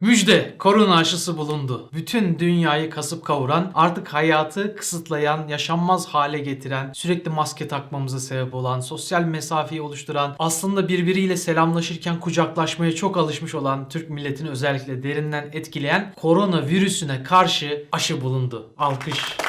Müjde! Korona aşısı bulundu. Bütün dünyayı kasıp kavuran, artık hayatı kısıtlayan, yaşanmaz hale getiren, sürekli maske takmamıza sebep olan, sosyal mesafeyi oluşturan, aslında birbiriyle selamlaşırken kucaklaşmaya çok alışmış olan Türk milletini özellikle derinden etkileyen korona virüsüne karşı aşı bulundu. Alkış.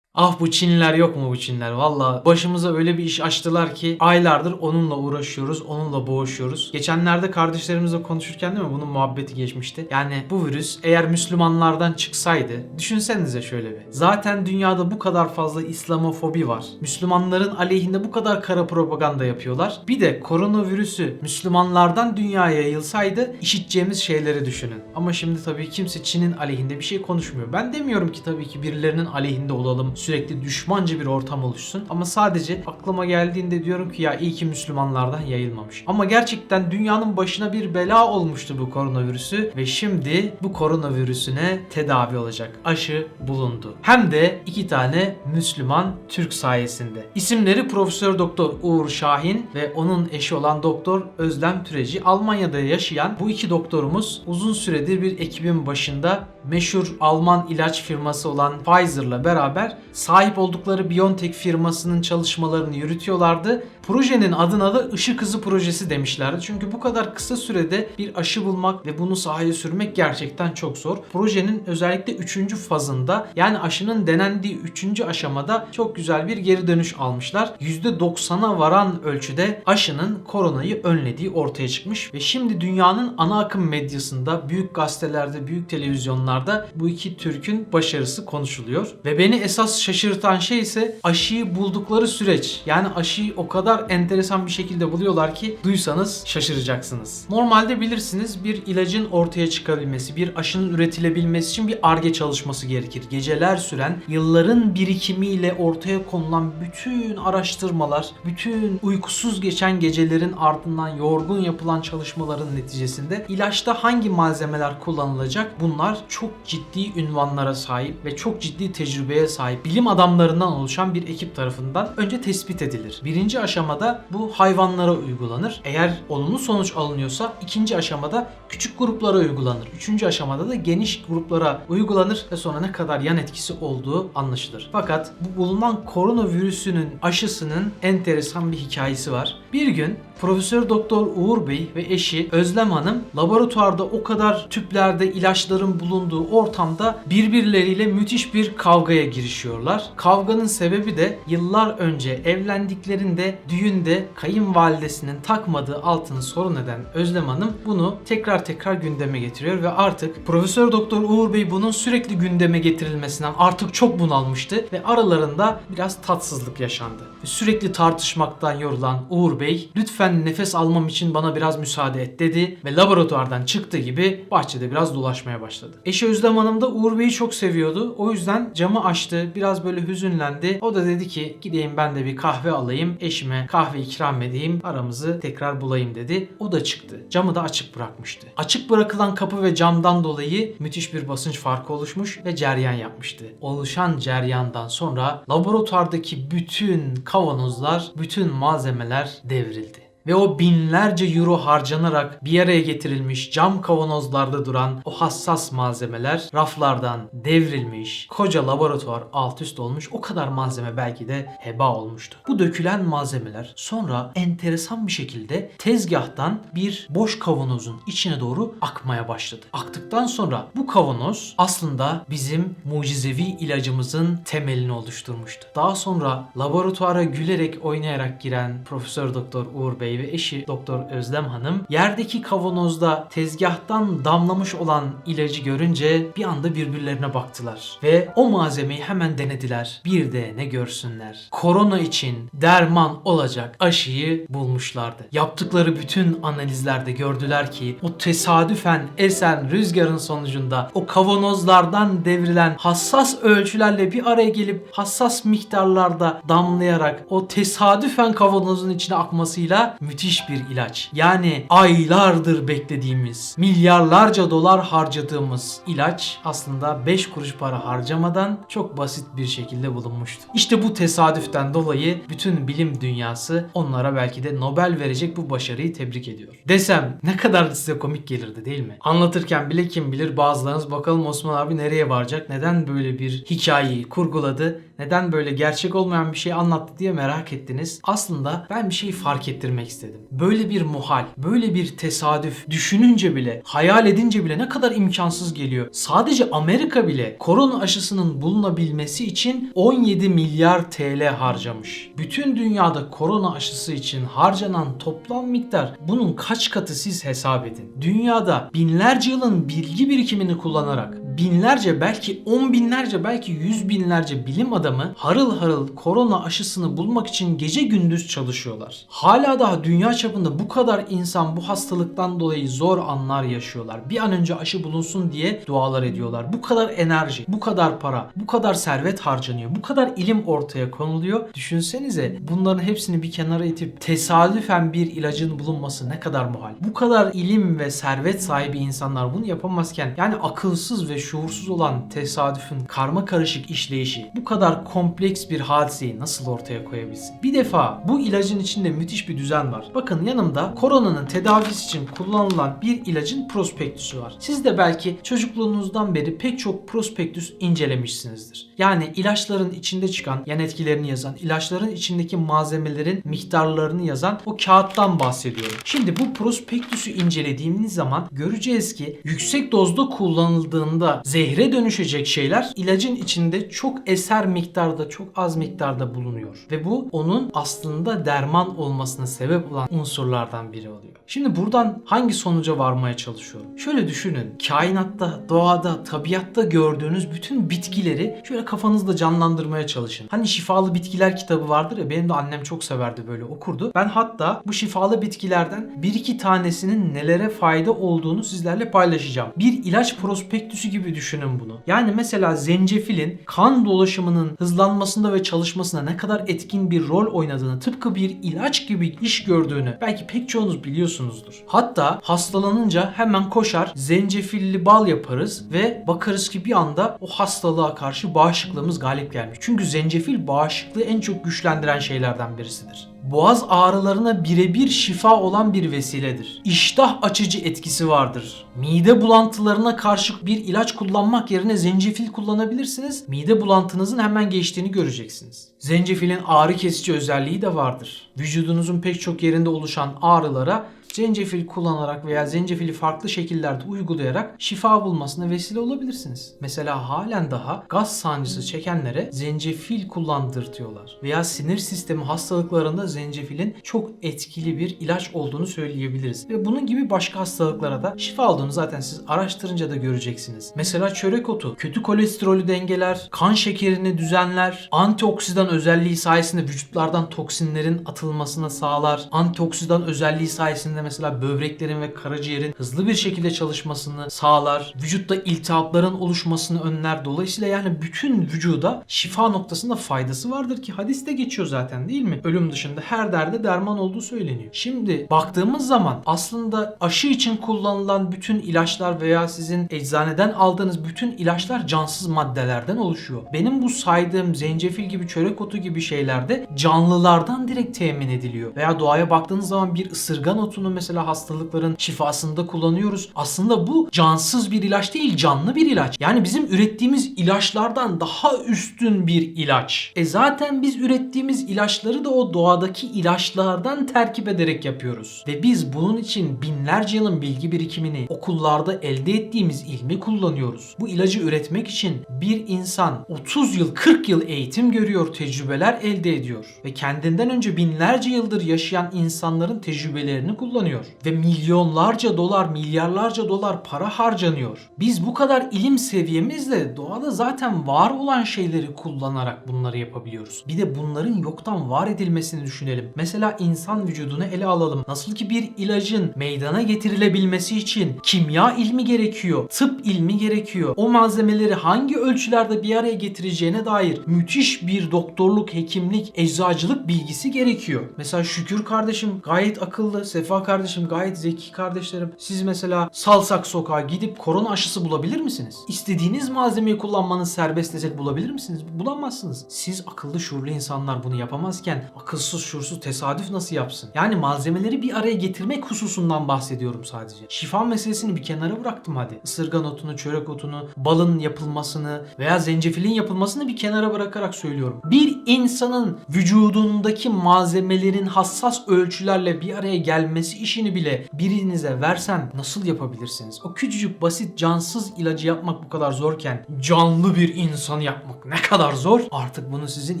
Ah bu Çinliler yok mu bu Çinliler? Valla başımıza öyle bir iş açtılar ki aylardır onunla uğraşıyoruz, onunla boğuşuyoruz. Geçenlerde kardeşlerimizle konuşurken değil mi bunun muhabbeti geçmişti. Yani bu virüs eğer Müslümanlardan çıksaydı düşünsenize şöyle bir. Zaten dünyada bu kadar fazla İslamofobi var. Müslümanların aleyhinde bu kadar kara propaganda yapıyorlar. Bir de koronavirüsü Müslümanlardan dünyaya yayılsaydı işiteceğimiz şeyleri düşünün. Ama şimdi tabii kimse Çin'in aleyhinde bir şey konuşmuyor. Ben demiyorum ki tabii ki birilerinin aleyhinde olalım. Sürekli düşmanca bir ortam oluşsun. Ama sadece aklıma geldiğinde diyorum ki ya iyi ki Müslümanlardan yayılmamış. Ama gerçekten dünyanın başına bir bela olmuştu bu koronavirüsü ve şimdi bu koronavirüsüne tedavi olacak. Aşı bulundu. Hem de iki tane Müslüman Türk sayesinde. İsimleri Profesör Doktor Uğur Şahin ve onun eşi olan Doktor Özlem Türeci. Almanya'da yaşayan bu iki doktorumuz uzun süredir bir ekibin başında meşhur Alman ilaç firması olan Pfizer'la beraber sahip oldukları BioNTech firmasının çalışmalarını yürütüyorlardı. Projenin adına da ışık hızı projesi demişlerdi. Çünkü bu kadar kısa sürede bir aşı bulmak ve bunu sahaya sürmek gerçekten çok zor. Projenin özellikle 3. fazında yani aşının denendiği 3. aşamada çok güzel bir geri dönüş almışlar. %90'a varan ölçüde aşının koronayı önlediği ortaya çıkmış ve şimdi dünyanın ana akım medyasında, büyük gazetelerde, büyük televizyonlarda bu iki Türk'ün başarısı konuşuluyor. Ve beni esas şaşırtan şey ise aşıyı buldukları süreç. Yani aşıyı o kadar enteresan bir şekilde buluyorlar ki duysanız şaşıracaksınız. Normalde bilirsiniz bir ilacın ortaya çıkabilmesi, bir aşının üretilebilmesi için bir arge çalışması gerekir. Geceler süren, yılların birikimiyle ortaya konulan bütün araştırmalar, bütün uykusuz geçen gecelerin ardından yorgun yapılan çalışmaların neticesinde ilaçta hangi malzemeler kullanılacak bunlar çok ciddi ünvanlara sahip ve çok ciddi tecrübeye sahip bilim adamlarından oluşan bir ekip tarafından önce tespit edilir. Birinci aşamada bu hayvanlara uygulanır. Eğer olumlu sonuç alınıyorsa ikinci aşamada küçük gruplara uygulanır. Üçüncü aşamada da geniş gruplara uygulanır ve sonra ne kadar yan etkisi olduğu anlaşılır. Fakat bu bulunan koronavirüsünün aşısının enteresan bir hikayesi var. Bir gün Profesör Doktor Uğur Bey ve eşi Özlem Hanım laboratuvarda o kadar tüplerde ilaçların bulunduğu ortamda birbirleriyle müthiş bir kavgaya girişiyorlar. Kavganın sebebi de yıllar önce evlendiklerinde düğünde kayınvalidesinin takmadığı altını sorun eden Özlem Hanım bunu tekrar tekrar gündeme getiriyor ve artık Profesör Doktor Uğur Bey bunun sürekli gündeme getirilmesinden artık çok bunalmıştı ve aralarında biraz tatsızlık yaşandı. Sürekli tartışmaktan yorulan Uğur Bey lütfen nefes almam için bana biraz müsaade et dedi ve laboratuvardan çıktığı gibi bahçede biraz dolaşmaya başladı. Eşi Özlem Hanım da Uğur Bey'i çok seviyordu. O yüzden camı açtı. Biraz böyle hüzünlendi. O da dedi ki gideyim ben de bir kahve alayım. Eşime kahve ikram edeyim. Aramızı tekrar bulayım dedi. O da çıktı. Camı da açık bırakmıştı. Açık bırakılan kapı ve camdan dolayı müthiş bir basınç farkı oluşmuş ve ceryan yapmıştı. Oluşan ceryandan sonra laboratuvardaki bütün kavanozlar, bütün malzemeler devrildi ve o binlerce euro harcanarak bir araya getirilmiş cam kavanozlarda duran o hassas malzemeler raflardan devrilmiş, koca laboratuvar alt üst olmuş, o kadar malzeme belki de heba olmuştu. Bu dökülen malzemeler sonra enteresan bir şekilde tezgahtan bir boş kavanozun içine doğru akmaya başladı. Aktıktan sonra bu kavanoz aslında bizim mucizevi ilacımızın temelini oluşturmuştu. Daha sonra laboratuvara gülerek oynayarak giren Profesör Doktor Uğur Bey ve eşi Doktor Özlem Hanım yerdeki kavanozda tezgahtan damlamış olan ilacı görünce bir anda birbirlerine baktılar ve o malzemeyi hemen denediler. Bir de ne görsünler. Korona için derman olacak aşıyı bulmuşlardı. Yaptıkları bütün analizlerde gördüler ki o tesadüfen esen rüzgarın sonucunda o kavanozlardan devrilen hassas ölçülerle bir araya gelip hassas miktarlarda damlayarak o tesadüfen kavanozun içine akmasıyla müthiş bir ilaç. Yani aylardır beklediğimiz, milyarlarca dolar harcadığımız ilaç aslında 5 kuruş para harcamadan çok basit bir şekilde bulunmuştu. İşte bu tesadüften dolayı bütün bilim dünyası onlara belki de Nobel verecek bu başarıyı tebrik ediyor. Desem ne kadar size komik gelirdi değil mi? Anlatırken bile kim bilir bazılarınız bakalım Osman abi nereye varacak? Neden böyle bir hikayeyi kurguladı? Neden böyle gerçek olmayan bir şey anlattı diye merak ettiniz. Aslında ben bir şeyi fark ettirmek istedim. Böyle bir muhal, böyle bir tesadüf düşününce bile, hayal edince bile ne kadar imkansız geliyor. Sadece Amerika bile korona aşısının bulunabilmesi için 17 milyar TL harcamış. Bütün dünyada korona aşısı için harcanan toplam miktar bunun kaç katı siz hesap edin. Dünyada binlerce yılın bilgi birikimini kullanarak binlerce belki on binlerce belki yüz binlerce bilim adamı harıl harıl korona aşısını bulmak için gece gündüz çalışıyorlar. Hala daha dünya çapında bu kadar insan bu hastalıktan dolayı zor anlar yaşıyorlar. Bir an önce aşı bulunsun diye dualar ediyorlar. Bu kadar enerji, bu kadar para, bu kadar servet harcanıyor. Bu kadar ilim ortaya konuluyor. Düşünsenize bunların hepsini bir kenara itip tesadüfen bir ilacın bulunması ne kadar muhal. Bu kadar ilim ve servet sahibi insanlar bunu yapamazken yani akılsız ve şuursuz olan tesadüfün karma karışık işleyişi bu kadar kompleks bir hadiseyi nasıl ortaya koyabilsin? Bir defa bu ilacın içinde müthiş bir düzen var. Bakın yanımda koronanın tedavisi için kullanılan bir ilacın prospektüsü var. Siz de belki çocukluğunuzdan beri pek çok prospektüs incelemişsinizdir. Yani ilaçların içinde çıkan yan etkilerini yazan, ilaçların içindeki malzemelerin miktarlarını yazan o kağıttan bahsediyorum. Şimdi bu prospektüsü incelediğimiz zaman göreceğiz ki yüksek dozda kullanıldığında zehre dönüşecek şeyler ilacın içinde çok eser miktarda, çok az miktarda bulunuyor. Ve bu onun aslında derman olmasına sebep olan unsurlardan biri oluyor. Şimdi buradan hangi sonuca varmaya çalışıyorum? Şöyle düşünün. Kainatta, doğada, tabiatta gördüğünüz bütün bitkileri şöyle kafanızda canlandırmaya çalışın. Hani şifalı bitkiler kitabı vardır ya benim de annem çok severdi böyle okurdu. Ben hatta bu şifalı bitkilerden bir iki tanesinin nelere fayda olduğunu sizlerle paylaşacağım. Bir ilaç prospektüsü gibi düşünün bunu. Yani mesela zencefilin kan dolaşımının hızlanmasında ve çalışmasında ne kadar etkin bir rol oynadığını, tıpkı bir ilaç gibi iş gördüğünü belki pek çoğunuz biliyorsunuzdur. Hatta hastalanınca hemen koşar zencefilli bal yaparız ve bakarız ki bir anda o hastalığa karşı bağışıklığımız galip gelmiş. Çünkü zencefil bağışıklığı en çok güçlendiren şeylerden birisidir boğaz ağrılarına birebir şifa olan bir vesiledir. İştah açıcı etkisi vardır. Mide bulantılarına karşı bir ilaç kullanmak yerine zencefil kullanabilirsiniz. Mide bulantınızın hemen geçtiğini göreceksiniz. Zencefilin ağrı kesici özelliği de vardır. Vücudunuzun pek çok yerinde oluşan ağrılara zencefil kullanarak veya zencefili farklı şekillerde uygulayarak şifa bulmasına vesile olabilirsiniz. Mesela halen daha gaz sancısı çekenlere zencefil kullandırtıyorlar. Veya sinir sistemi hastalıklarında zencefilin çok etkili bir ilaç olduğunu söyleyebiliriz. Ve bunun gibi başka hastalıklara da şifa olduğunu zaten siz araştırınca da göreceksiniz. Mesela çörek otu kötü kolesterolü dengeler, kan şekerini düzenler, antioksidan özelliği sayesinde vücutlardan toksinlerin atılmasına sağlar. Antioksidan özelliği sayesinde mesela böbreklerin ve karaciğerin hızlı bir şekilde çalışmasını sağlar. Vücutta iltihapların oluşmasını önler. Dolayısıyla yani bütün vücuda şifa noktasında faydası vardır ki hadiste geçiyor zaten değil mi? Ölüm dışında her derde derman olduğu söyleniyor. Şimdi baktığımız zaman aslında aşı için kullanılan bütün ilaçlar veya sizin eczaneden aldığınız bütün ilaçlar cansız maddelerden oluşuyor. Benim bu saydığım zencefil gibi çörek otu gibi şeylerde canlılardan direkt temin ediliyor. Veya doğaya baktığınız zaman bir ısırgan otunu mesela hastalıkların şifasında kullanıyoruz. Aslında bu cansız bir ilaç değil, canlı bir ilaç. Yani bizim ürettiğimiz ilaçlardan daha üstün bir ilaç. E zaten biz ürettiğimiz ilaçları da o doğadaki ilaçlardan terkip ederek yapıyoruz. Ve biz bunun için binlerce yılın bilgi birikimini okullarda elde ettiğimiz ilmi kullanıyoruz. Bu ilacı üretmek için bir insan 30 yıl 40 yıl eğitim görüyor, tecrübeler elde ediyor ve kendinden önce binlerce yıldır yaşayan insanların tecrübelerini kullanıyor harcanıyor. Ve milyonlarca dolar, milyarlarca dolar para harcanıyor. Biz bu kadar ilim seviyemizle doğada zaten var olan şeyleri kullanarak bunları yapabiliyoruz. Bir de bunların yoktan var edilmesini düşünelim. Mesela insan vücudunu ele alalım. Nasıl ki bir ilacın meydana getirilebilmesi için kimya ilmi gerekiyor, tıp ilmi gerekiyor. O malzemeleri hangi ölçülerde bir araya getireceğine dair müthiş bir doktorluk, hekimlik, eczacılık bilgisi gerekiyor. Mesela Şükür kardeşim gayet akıllı, Sefa kardeşim gayet zeki kardeşlerim. Siz mesela Salsak sokağa gidip korona aşısı bulabilir misiniz? İstediğiniz malzemeyi kullanmanız serbest desek bulabilir misiniz? Bulamazsınız. Siz akıllı şuurlu insanlar bunu yapamazken akılsız şuursuz tesadüf nasıl yapsın? Yani malzemeleri bir araya getirmek hususundan bahsediyorum sadece. Şifa meselesini bir kenara bıraktım hadi. Isırgan otunu, çörek otunu, balın yapılmasını veya zencefilin yapılmasını bir kenara bırakarak söylüyorum. Bir insanın vücudundaki malzemelerin hassas ölçülerle bir araya gelmesi işini bile birinize versem nasıl yapabilirsiniz? O küçücük basit cansız ilacı yapmak bu kadar zorken canlı bir insanı yapmak ne kadar zor? Artık bunu sizin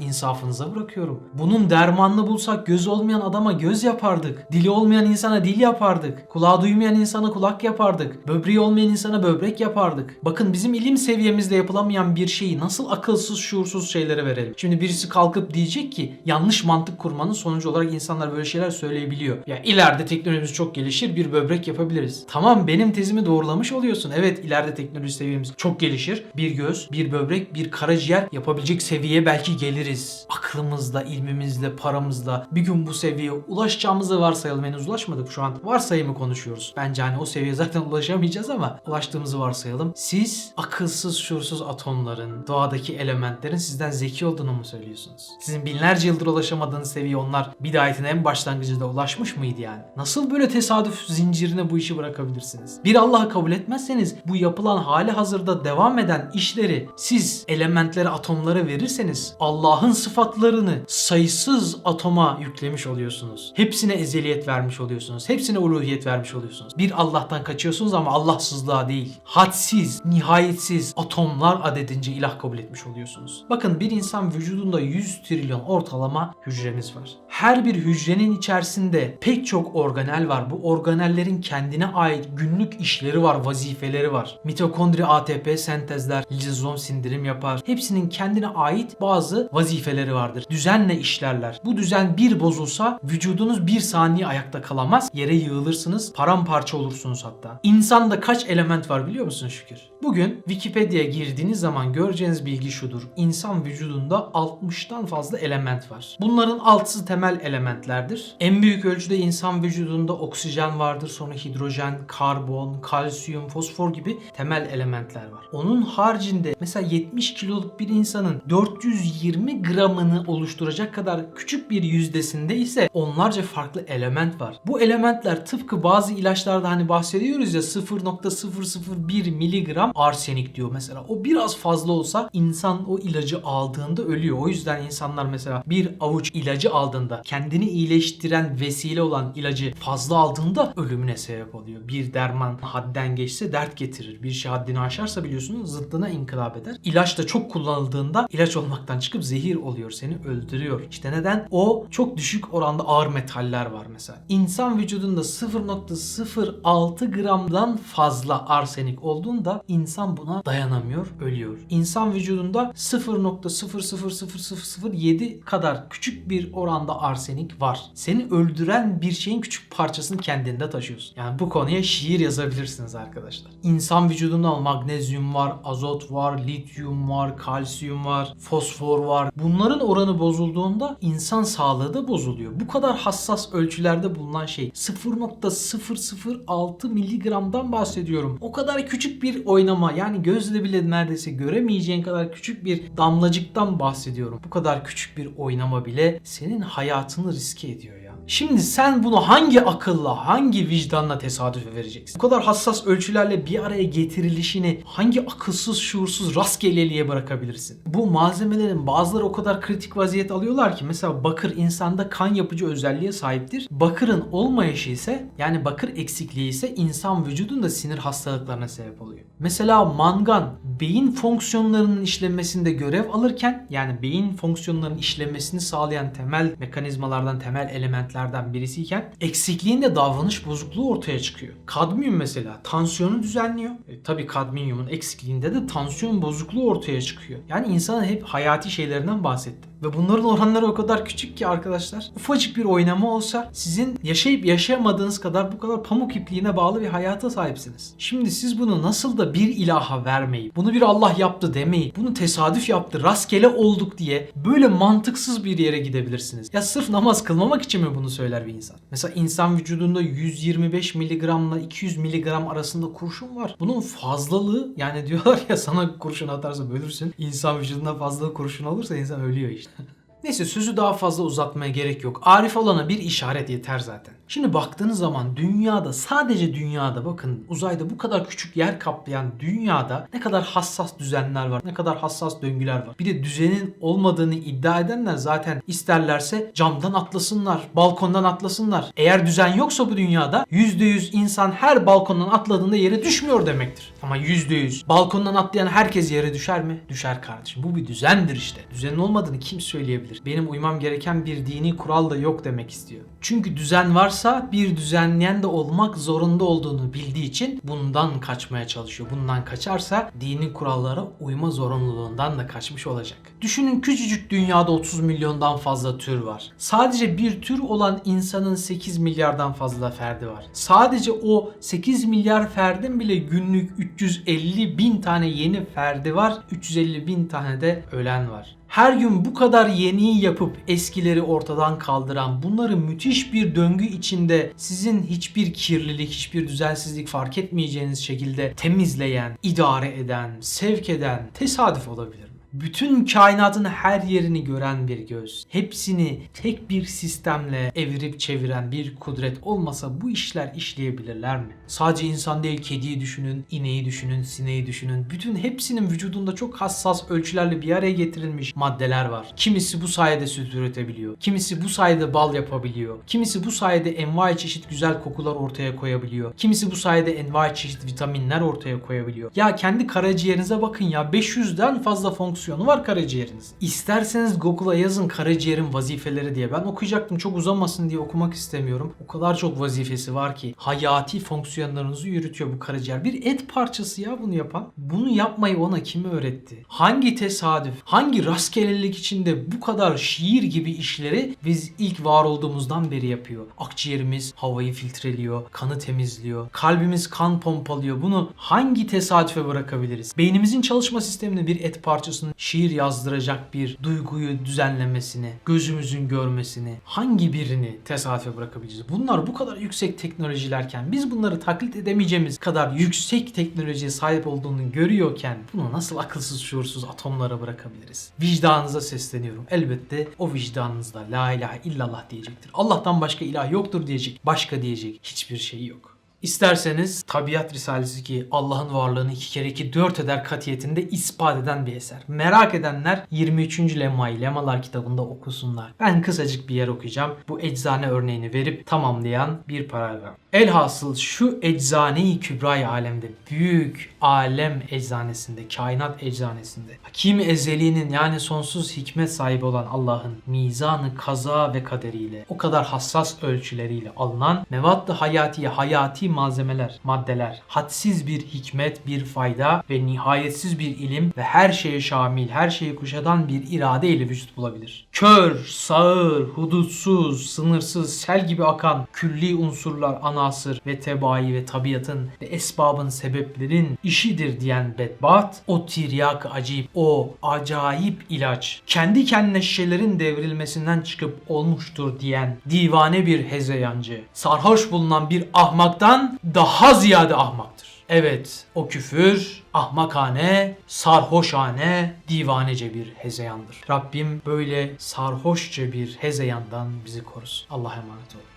insafınıza bırakıyorum. Bunun dermanını bulsak göz olmayan adama göz yapardık. Dili olmayan insana dil yapardık. Kulağı duymayan insana kulak yapardık. Böbreği olmayan insana böbrek yapardık. Bakın bizim ilim seviyemizde yapılamayan bir şeyi nasıl akılsız şuursuz şeylere verelim? Şimdi birisi kalkıp diyecek ki yanlış mantık kurmanın sonucu olarak insanlar böyle şeyler söyleyebiliyor. Ya ileride teknolojimiz çok gelişir bir böbrek yapabiliriz. Tamam benim tezimi doğrulamış oluyorsun. Evet ileride teknoloji seviyemiz çok gelişir. Bir göz, bir böbrek, bir karaciğer yapabilecek seviyeye belki geliriz. Aklımızla, ilmimizle, paramızla bir gün bu seviyeye ulaşacağımızı varsayalım. Henüz ulaşmadık şu an. Varsayımı konuşuyoruz. Bence hani o seviyeye zaten ulaşamayacağız ama ulaştığımızı varsayalım. Siz akılsız, şuursuz atomların, doğadaki elementlerin sizden zeki olduğunu mu söylüyorsunuz? Sizin binlerce yıldır ulaşamadığınız seviye onlar bidayetin en başlangıcında ulaşmış mıydı yani? Nasıl böyle tesadüf zincirine bu işi bırakabilirsiniz? Bir Allah'ı kabul etmezseniz bu yapılan hali hazırda devam eden işleri siz elementlere, atomlara verirseniz Allah'ın sıfatlarını sayısız atoma yüklemiş oluyorsunuz. Hepsine ezeliyet vermiş oluyorsunuz. Hepsine uluhiyet vermiş oluyorsunuz. Bir Allah'tan kaçıyorsunuz ama Allahsızlığa değil. Hadsiz, nihayetsiz atomlar adedince ilah kabul etmiş oluyorsunuz. Bakın bir insan vücudunda 100 trilyon ortalama hücremiz var. Her bir hücrenin içerisinde pek çok organel var. Bu organellerin kendine ait günlük işleri var, vazifeleri var. Mitokondri ATP sentezler, lizozom sindirim yapar. Hepsinin kendine ait bazı vazifeleri vardır. Düzenle işlerler. Bu düzen bir bozulsa vücudunuz bir saniye ayakta kalamaz. Yere yığılırsınız, paramparça olursunuz hatta. İnsanda kaç element var biliyor musun Şükür? Bugün Wikipedia'ya girdiğiniz zaman göreceğiniz bilgi şudur. İnsan vücudunda 60'tan fazla element var. Bunların altısı temel elementlerdir. En büyük ölçüde insan vücudunda oksijen vardır. Sonra hidrojen, karbon, kalsiyum, fosfor gibi temel elementler var. Onun haricinde mesela 70 kiloluk bir insanın 420 gramını oluşturacak kadar küçük bir yüzdesinde ise onlarca farklı element var. Bu elementler tıpkı bazı ilaçlarda hani bahsediyoruz ya 0.001 miligram arsenik diyor mesela. O biraz fazla olsa insan o ilacı aldığında ölüyor. O yüzden insanlar mesela bir avuç ilacı aldığında kendini iyileştiren vesile olan ilacı fazla aldığında ölümüne sebep oluyor. Bir derman hadden geçse dert getirir. Bir şey haddini aşarsa biliyorsunuz zıttına inkılap eder. İlaç da çok kullanıldığında ilaç olmaktan çıkıp zehir oluyor. Seni öldürüyor. İşte neden? O çok düşük oranda ağır metaller var mesela. İnsan vücudunda 0.06 gramdan fazla arsenik olduğunda insan buna dayanamıyor, ölüyor. İnsan vücudunda 0.00007 kadar küçük bir oranda arsenik var. Seni öldüren bir şeyin küçük parçasını kendinde taşıyorsun. Yani bu konuya şiir yazabilirsiniz arkadaşlar. İnsan vücudunda magnezyum var, azot var, lityum var, kalsiyum var, fosfor var. Bunların oranı bozulduğunda insan sağlığı da bozuluyor. Bu kadar hassas ölçülerde bulunan şey 0.006 miligramdan bahsediyorum. O kadar küçük bir oynama yani gözle bile neredeyse göremeyeceğin kadar küçük bir damlacıktan bahsediyorum. Bu kadar küçük bir oynama bile senin hayatını riske ediyor ya. Şimdi sen bunu hangi akılla, hangi vicdanla tesadüfe vereceksin? Bu kadar hassas ölçülerle bir araya getirilişini hangi akılsız, şuursuz rastgeleliğe bırakabilirsin? Bu malzemelerin bazıları o kadar kritik vaziyet alıyorlar ki mesela bakır insanda kan yapıcı özelliğe sahiptir. Bakırın olmayışı ise yani bakır eksikliği ise insan vücudunda sinir hastalıklarına sebep oluyor. Mesela mangan beyin fonksiyonlarının işlemesinde görev alırken yani beyin fonksiyonlarının işlemesini sağlayan temel mekanizmalardan, temel elementlerden birisiyken eksikliğinde davranış bozukluğu ortaya çıkıyor. Kadmiyum mesela tansiyonu düzenliyor. E, tabii kadmiyumun eksikliğinde de tansiyon bozukluğu ortaya çıkıyor. Yani insanın hep hayati şeylerinden bahsettim. Ve bunların oranları o kadar küçük ki arkadaşlar. Ufacık bir oynama olsa sizin yaşayıp yaşayamadığınız kadar bu kadar pamuk ipliğine bağlı bir hayata sahipsiniz. Şimdi siz bunu nasıl da bir ilaha vermeyip, bunu bir Allah yaptı demeyip, bunu tesadüf yaptı, rastgele olduk diye böyle mantıksız bir yere gidebilirsiniz. Ya sırf namaz kılmamak için mi bunu söyler bir insan? Mesela insan vücudunda 125 miligramla 200 miligram arasında kurşun var. Bunun fazlalığı yani diyorlar ya sana kurşun atarsa ölürsün. İnsan vücudunda fazla kurşun olursa insan ölüyor işte. Neyse sözü daha fazla uzatmaya gerek yok. Arif olana bir işaret yeter zaten. Şimdi baktığınız zaman dünyada sadece dünyada bakın uzayda bu kadar küçük yer kaplayan dünyada ne kadar hassas düzenler var, ne kadar hassas döngüler var. Bir de düzenin olmadığını iddia edenler zaten isterlerse camdan atlasınlar, balkondan atlasınlar. Eğer düzen yoksa bu dünyada %100 insan her balkondan atladığında yere düşmüyor demektir. Ama %100 balkondan atlayan herkes yere düşer mi? Düşer kardeşim. Bu bir düzendir işte. Düzenin olmadığını kim söyleyebilir? Benim uymam gereken bir dini kural da yok demek istiyor. Çünkü düzen varsa bir düzenleyen de olmak zorunda olduğunu bildiği için bundan kaçmaya çalışıyor. Bundan kaçarsa dini kurallara uyma zorunluluğundan da kaçmış olacak. Düşünün küçücük dünyada 30 milyondan fazla tür var. Sadece bir tür olan insanın 8 milyardan fazla ferdi var. Sadece o 8 milyar ferdin bile günlük 350 bin tane yeni ferdi var. 350 bin tane de ölen var her gün bu kadar yeniyi yapıp eskileri ortadan kaldıran bunları müthiş bir döngü içinde sizin hiçbir kirlilik, hiçbir düzensizlik fark etmeyeceğiniz şekilde temizleyen, idare eden, sevk eden tesadüf olabilir? Bütün kainatın her yerini gören bir göz, hepsini tek bir sistemle evirip çeviren bir kudret olmasa bu işler işleyebilirler mi? Sadece insan değil, kediyi düşünün, ineği düşünün, sineği düşünün. Bütün hepsinin vücudunda çok hassas ölçülerle bir araya getirilmiş maddeler var. Kimisi bu sayede süt üretebiliyor. Kimisi bu sayede bal yapabiliyor. Kimisi bu sayede envai çeşit güzel kokular ortaya koyabiliyor. Kimisi bu sayede envai çeşit vitaminler ortaya koyabiliyor. Ya kendi karaciğerinize bakın ya 500'den fazla fonksiyon fonksiyonu var karaciğeriniz. İsterseniz Google'a yazın karaciğerin vazifeleri diye. Ben okuyacaktım çok uzamasın diye okumak istemiyorum. O kadar çok vazifesi var ki hayati fonksiyonlarınızı yürütüyor bu karaciğer. Bir et parçası ya bunu yapan. Bunu yapmayı ona kim öğretti? Hangi tesadüf, hangi rastgelelik içinde bu kadar şiir gibi işleri biz ilk var olduğumuzdan beri yapıyor. Akciğerimiz havayı filtreliyor, kanı temizliyor, kalbimiz kan pompalıyor. Bunu hangi tesadüfe bırakabiliriz? Beynimizin çalışma sistemine bir et parçasının şiir yazdıracak bir duyguyu düzenlemesini, gözümüzün görmesini hangi birini tesadüfe bırakabileceğiz? Bunlar bu kadar yüksek teknolojilerken biz bunları taklit edemeyeceğimiz kadar yüksek teknolojiye sahip olduğunu görüyorken bunu nasıl akılsız şuursuz atomlara bırakabiliriz? Vicdanınıza sesleniyorum. Elbette o vicdanınızda la ilahe illallah diyecektir. Allah'tan başka ilah yoktur diyecek. Başka diyecek hiçbir şey yok. İsterseniz Tabiat Risalesi ki Allah'ın varlığını iki kere iki dört eder katiyetinde ispat eden bir eser. Merak edenler 23. Lemmayı Lemalar kitabında okusunlar. Ben kısacık bir yer okuyacağım. Bu eczane örneğini verip tamamlayan bir paragraf. Elhasıl şu eczane-i kübra alemde, büyük alem eczanesinde, kainat eczanesinde, Hakim Ezeli'nin yani sonsuz hikmet sahibi olan Allah'ın mizanı kaza ve kaderiyle, o kadar hassas ölçüleriyle alınan mevadd-ı hayati, hayati malzemeler, maddeler, hadsiz bir hikmet, bir fayda ve nihayetsiz bir ilim ve her şeye şamil, her şeyi kuşatan bir irade ile vücut bulabilir. Kör, sağır, hudutsuz, sınırsız, sel gibi akan külli unsurlar, anasır ve tebai ve tabiatın ve esbabın sebeplerin işidir diyen bedbat, o tiryak acayip, o acayip ilaç, kendi kendine şişelerin devrilmesinden çıkıp olmuştur diyen divane bir hezeyancı, sarhoş bulunan bir ahmaktan daha ziyade ahmaktır. Evet, o küfür ahmakane, sarhoşane, divanece bir hezeyandır. Rabbim böyle sarhoşça bir hezeyandan bizi korusun. Allah'a emanet olun.